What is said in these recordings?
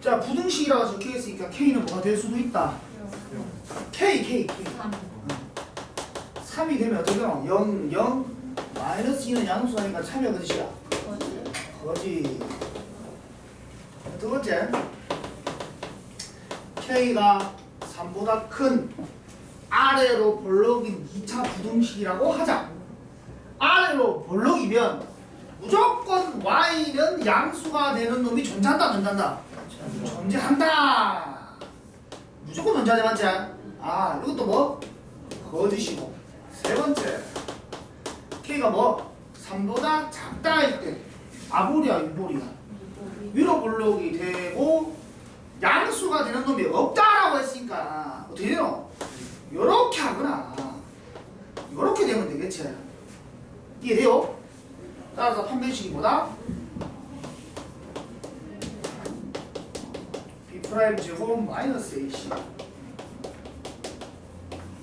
자 부등식이라고 적혀 있으니까 K는 뭐가 될 수도 있다. K K K. 3이 되면 어떻게 되노? 0 0 마이너스 2는 양수 하니까 참여 거짓이야. 거짓. 두 번째 K가 3보다 큰 아래로 볼록인 2차 부등식이라고 하자. 아래로 볼록이면 무조건 Y는 양수가 되는 놈이 존재한다, 존재한다. 존재한다. 무조건 존재하지 맞지? 아, 이것도 뭐? 거짓이고. 세 번째. K가 뭐? 3보다 작다일 때. 아볼이야, 유볼이야. 위로 볼록이 되고 양수가 되는 놈이 없다라고 했으니까 어떻게 되노? 요렇게 하거나 요렇게 되면 되겠지 이해돼요? 따라서 판별식이보다 프라임 제곱 마이너스 AC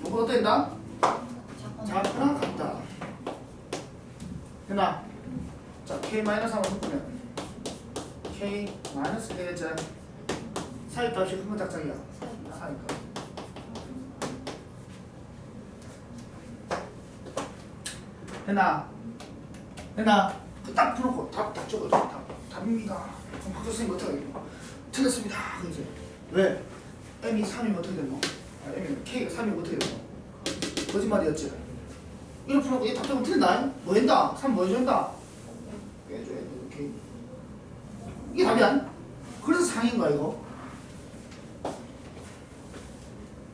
요거 어떻게 된다? 작거나 같다. 됐나? 자 K 마이너스 한번 묶으면 K 마이너스 되겠지 사이값 없이 큰거 짝짝이야. 사이값. 했나? 했나? 딱 풀고 답 딱 적어줘. 답, 답입니다 그럼 박수 선생님 어떻게 하겠노? 틀렸습니다 그지? 왜? M이 3이면 어떻게 되노? 아, M이 K가 3이면 어떻게 되노? 거짓말이었지? 이거 풀고 얘답 적으면 틀린다 뭐 한다? 3 뭐 해준다? 빼줘야 돼 이렇게 이게 답이야? 그래서 상인 거야 이거